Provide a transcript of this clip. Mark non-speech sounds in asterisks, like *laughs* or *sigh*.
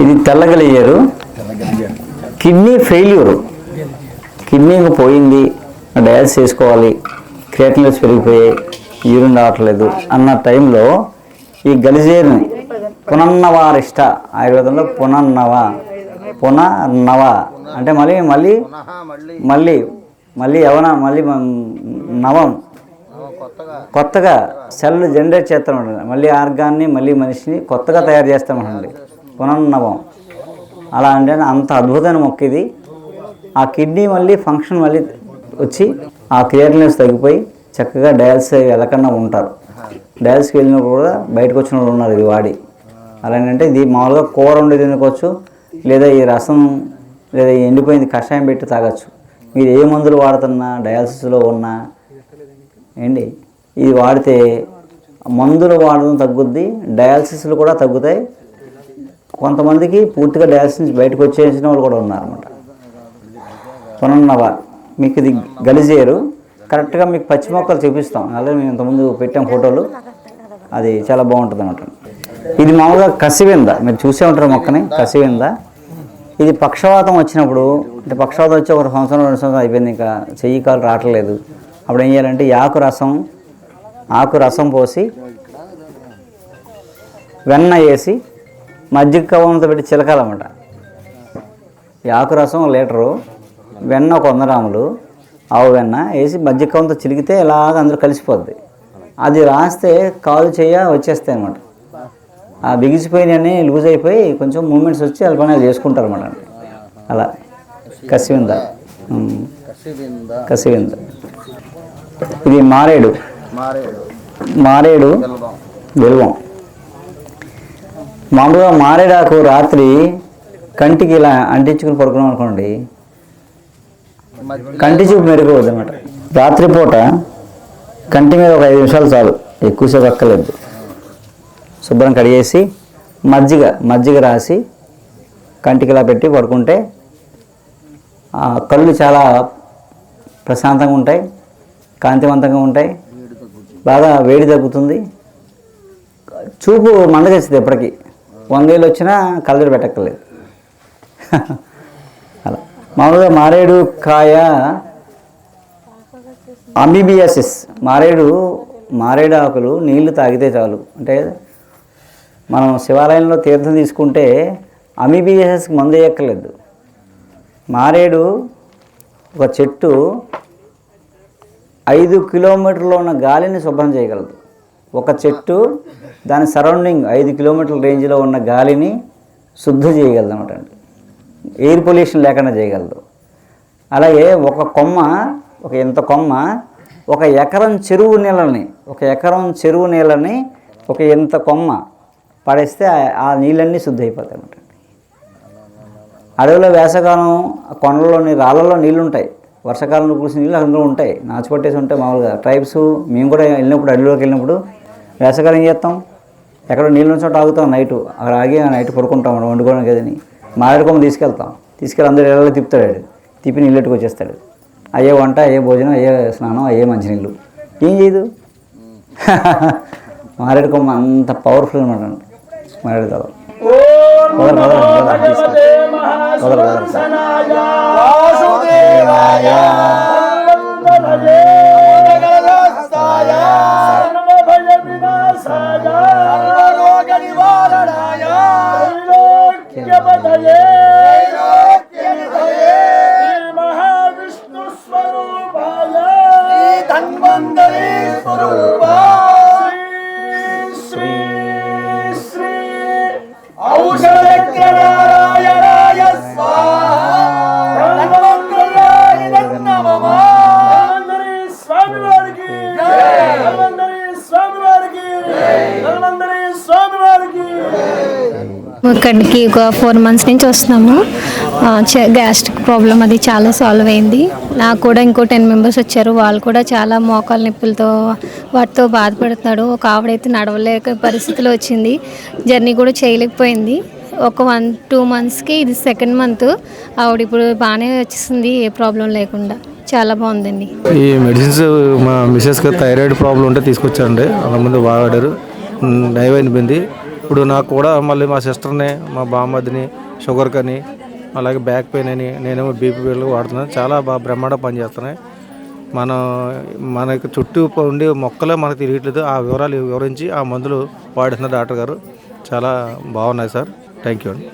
ఇది తెల్లగలిగారు. Kidney failure. Kidney ఇంకా పోయింది. డయాలసిస్ చేసుకోవాలి. క్రియాటినల్స్ పెరిగిపోయాయి. యూరిన్ రావట్లేదు అన్న టైంలో ఈ గలిజేరుని పునన్నవారిష్ట ఆయుర్వేదంలో పునన్నవ పునన్నవ అంటే మళ్ళీ మళ్ళీ మళ్ళీ మళ్ళీ యవన మళ్ళీ నవం. కొత్తగా సెల్ జనరేట్ చేస్తామండి మళ్ళీ ఆర్గాన్ని మళ్ళీ మనిషిని కొత్తగా తయారు చేస్తామండి పునర్నవం. అలా అంటే అంత అద్భుతమైన మొక్క ఇది. ఆ కిడ్నీ మళ్ళీ ఫంక్షన్ మళ్ళీ వచ్చి ఆ క్లియర్నెస్ తగ్గిపోయి చక్కగా డయాల్స్ వెళ్ళకుండా ఉంటారు. డయాల్స్కి వెళ్ళినప్పుడు కూడా బయటకు వచ్చిన వాళ్ళు ఉన్నారు ఇది వాడి. అలాంటి ఇది మామూలుగా కూర వండి తినుకోవచ్చు లేదా ఈ రసం లేదా ఎండిపోయింది కషాయం పెట్టి తాగొచ్చు. మీరు ఏ మందులు వాడుతున్నా డయాలసిస్లో ఉన్నా ఏంటి? ఇది వాడితే మందులు వాడడం తగ్గుద్ది డయాలసిస్లు కూడా తగ్గుతాయి కొంతమందికి పూర్తిగా డ్యాన్స్ నుంచి బయటకు వచ్చేసిన వాళ్ళు కూడా ఉన్నారన్నమాట. పునర్నవ మీకు ఇది గలిజేరు. కరెక్ట్గా మీకు పచ్చి మొక్కలు చూపిస్తాం. అలాగే మేము ఇంతకుముందు పెట్టాం ఫోటోలు. అది చాలా బాగుంటుంది అనమాట ఇది మామూలుగా కసివింద. మీరు చూసే ఉంటారు మొక్కని. కసివింద. ఇది పక్షవాతం వచ్చినప్పుడు అంటే పక్షవాతం వచ్చి ఒక సంవత్సరం రెండు సంవత్సరం అయిపోయింది ఇంకా చెయ్యి కాలు రావట్లేదు. అప్పుడు ఏం చేయాలంటే ఆకు రసం ఆకు రసం పోసి వెన్న వేసి మజ్జిగ కవంతో పెట్టి చిలకాలన్నమాట. ఆకు రసం లీటరు వెన్న ఒక వంద గ్రాములు ఆవు వెన్న వేసి మజ్జిగ కవంతో చిలికితే ఇలాగ అందరూ కలిసిపోద్ది. అది రాస్తే కాలు చేయ వచ్చేస్తాయి అనమాట ఆ బిగిసిపోయినవన్నీ లూజ్ అయిపోయి కొంచెం మూమెంట్స్ వచ్చి వాళ్ళ పని చేసుకుంటారు అనమాట అలా. కసివింద. కసివింద. ఇది మారేడు. మారేడు. బెల్వం మామూలుగా మారేడాకు రాత్రి కంటికి ఇలా అంటించుకుని పడుకున్నాం అనుకోండి కంటి చూపు మెరుగవద్దు అనమాట రాత్రిపూట కంటి మీద ఒక ఐదు నిమిషాలు చాలు ఎక్కువసేపు అక్కర్లేదు. శుభ్రం కడిగేసి మజ్జిగ మజ్జిగ రాసి కంటికి ఇలా పెట్టి పడుకుంటే ఆ కళ్ళు చాలా ప్రశాంతంగా ఉంటాయి కాంతివంతంగా ఉంటాయి బాగా వేడి తగ్గుతుంది. చూపు మందగచ్చింది ఎప్పటికీ. వందేళ్ళు వచ్చినా కళ్ళజోడు పెట్టక్కర్లేదు. అలా. మామూలుగా మారేడు కాయ అంబిబియాసిస్ మారేడు మారేడు ఆకులు నీళ్ళు తాగితే చాలు. అంటే మనం శివాలయంలో తీర్థం తీసుకుంటే అమీబియాసిస్కి మందు వేయక్కర్లేదు. మారేడు ఒక చెట్టు ఐదు కిలోమీటర్లో ఉన్న గాలిని శుభ్రం చేయగలదు. ఒక చెట్టు దాని సరౌండింగ్ ఐదు కిలోమీటర్ల రేంజ్లో ఉన్న గాలిని శుద్ధి చేయగలదు అనమాట ఎయిర్ పొల్యూషన్ లేకుండా చేయగలదు. అలాగే ఒక కొమ్మ ఒక ఇంత కొమ్మ ఒక ఎకరం చెరువు నీళ్ళని ఒక ఎకరం చెరువు నీళ్ళని ఒక ఇంత కొమ్మ పడేస్తే ఆ- నీళ్ళన్నీ శుద్ధి అయిపోతాయి అన్నమాట అడవిలో వేసవకాలం ఆ కొండల్లోని రాళ్ళలో నీళ్ళు ఉంటాయి వర్షాకాలంలో కురిసిన నీళ్ళు అందులో ఉంటాయి. నాచుపట్టేసి ఉంటాయి మామూలుగా. ట్రైబ్స్ మేము కూడా వెళ్ళినప్పుడు అడవిలోకి వెళ్ళినప్పుడు వేసవకాలం ఏం చేస్తాం? ఎక్కడో నీళ్ళు చోట ఆగుతాం నైట్. అక్కడ ఆగి నైట్ పడుకుంటాం మనం వండుకోవడం కదని మామిడి కొమ్మ తీసుకెళ్తాం. తీసుకెళ్ళి అందరు ఇళ్ళలో తిప్పుతాడు వాడు. తిప్పి నీళ్ళు ఎట్టుకు వచ్చేస్తాడు అయ్యే వంట అయ్యే భోజనం అయ్యే స్నానం అయ్యే మంచినీళ్ళు. ఏం చేయదు? *laughs* మారేడు కొమ్మ అంత పవర్ఫుల్ అనమాట మారేడు కొమ్మ వదలు, వదలు, వదలు, తీసుకెళ్ళు. ఇక్కడికి ఒక ఫోర్ మంత్స్ నుంచి వస్తున్నాము. గ్యాస్ట్రిక్ ప్రాబ్లం అది చాలా సాల్వ్ అయింది. నాకు కూడా ఇంకో టెన్ మెంబర్స్ వచ్చారు. వాళ్ళు కూడా చాలా మోకాలు నొప్పులతో వాటితో బాధపడుతున్నాడు. ఒక ఆవిడైతే నడవలేక పరిస్థితిలో వచ్చింది. జర్నీ కూడా చేయలేకపోయింది. ఒక వన్ టూ మంత్స్కి ఇది సెకండ్ మంత్. ఆవిడ ఇప్పుడు బాగానే వచ్చేసింది. ఏ ప్రాబ్లం లేకుండా. చాలా బాగుందండి. ఈ మెడిసిన్స్ మా మిస్సెస్కి థైరాయిడ్ ప్రాబ్లం ఉంటే తీసుకొచ్చారండి. అంతకుముందు వాడారు నయమైపోయింది ఇప్పుడు నాకు కూడా మళ్ళీ మా సిస్టర్ని మా బామ్మదిని షుగర్ కని అలాగే బ్యాక్ పెయిన్ అని నేనేమో బీపీ పిల్లలు వాడుతున్నాను. చాలా బాగా బ్రహ్మాండ పనిచేస్తున్నాయి మనం మనకి చుట్టూ ఉండే మొక్కలే మనకు తెలియట్లేదు. ఆ వివరాలు వివరించి ఆ మందులు వాడిస్తున్న డాక్టర్ గారు చాలా బాగున్నాయి సార్. థ్యాంక్ యూ అండి.